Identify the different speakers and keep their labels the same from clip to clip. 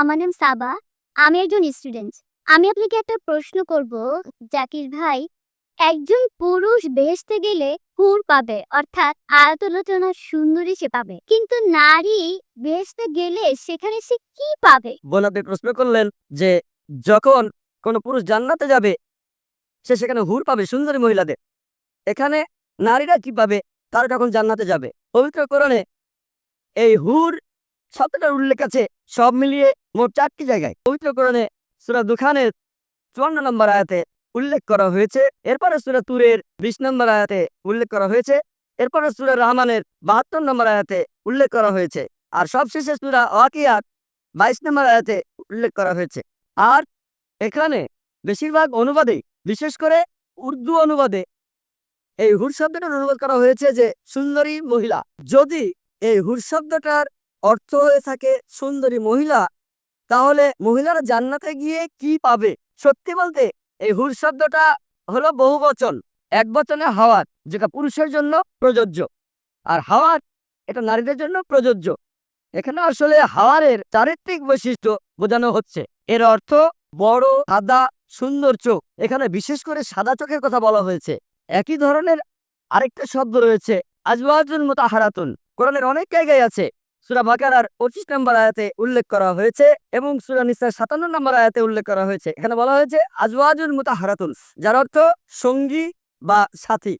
Speaker 1: আমার নাম সাবা, আমি একজন স্টুডেন্ট আমি আপনাকে একটা প্রশ্ন করব, জাকির ভাই, একজন পুরুষ বেহেশতে গেলে হুর পাবে, অর্থাৎ আয়তলোচনা সুন্দরী সে পাবে। কিন্তু নারী বেহেশতে গেলে সেখানে সে কি পাবে?
Speaker 2: বোন আপনি প্রশ্ন করলেন যে, যখন কোনো পুরুষ জান্নাতে যাবে, সে সেখানে হুর পাবে, সুন্দরী মহিলাদের। এখানে নারীরা কি পাবে? তারা যখন জান্নাতে যাবে। পবিত্র কোরআনে এই হুর শব্দটার উল্লেখ আছে, সব মিলিয়ে মোট চারটি জায়গায়। পবিত্র কোরআনে সুরা দুখানের চুয়ান্ন নম্বর আয়াতে উল্লেখ করা হয়েছে। এরপরে সুরা তুরের বিশ নম্বর আয়াতে উল্লেখ করা হয়েছে। এরপরে সুরা রহমানের বাহাত্তর নম্বর আয়াতে উল্লেখ করা হয়েছে। আর সবশেষে সুরা ওয়াকিয়াত বাইশ নম্বর আয়াতে উল্লেখ করা হয়েছে। আর এখানে বেশিরভাগ অনুবাদে, বিশেষ করে উর্দু অনুবাদে এই হুর শব্দটার অনুবাদ করা হয়েছে যে সুন্দরী মহিলা। যদি এই হুর শব্দটার অর্থ হয়ে থাকে সুন্দরী মহিলা তাহলে মহিলারা জান্নাতে গিয়ে কি পাবে? সত্যি বলতে এই হুর শব্দটা হলো বহু বচন এক বচনে হাওয়ার, যেটা পুরুষের জন্য প্রযোজ্য। আর হাওয়ার, এটা নারীদের জন্য প্রযোজ্য। এখানে আসলে হাওয়ারের চারিত্রিক বৈশিষ্ট্য বোঝানো হচ্ছে। এর অর্থ বড়, সাদা, সুন্দর চোখ। এখানে বিশেষ করে সাদা চোখের কথা বলা হয়েছে। একই ধরনের আরেকটা শব্দ রয়েছে আজওয়াজুল মুতাহারাতুন। কোরআনের অনেক জায়গায় আছে। সুরা বাকারার পঁচিশ নম্বর আয়াতে উল্লেখ করা হয়েছে এবং সুরা নিসার সাতান্ন নম্বর আয়াতে উল্লেখ করা হয়েছে। এখানে বলা হয়েছে আজওয়াজুল মুতা মুতাহারাতুন, যার অর্থ সঙ্গী বা সাথী।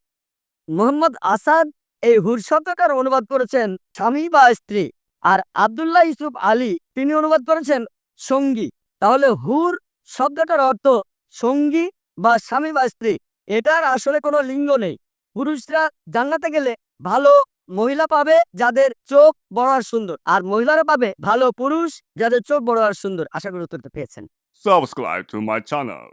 Speaker 2: মোহাম্মদ আসাদ এই হুর শব্দটার অনুবাদ করেছেন স্বামী বা স্ত্রী, আর আব্দুল্লাহ ইসুফ আলী তিনি অনুবাদ করেছেন সঙ্গী। তাহলে হুর শব্দটার অর্থ সঙ্গী বা স্বামী বা স্ত্রী, এটার আসলে কোনো লিঙ্গ নেই। পুরুষরা জান্নাতে গেলে ভালো মহিলা পাবে যাদের চোখ বড় আর সুন্দর, আর মহিলারা পাবে ভালো পুরুষ যাদের চোখ বড় আর সুন্দর আশা করি উত্তরটা পেয়েছেন
Speaker 3: সাবস্ক্রাইব টু মাই channel.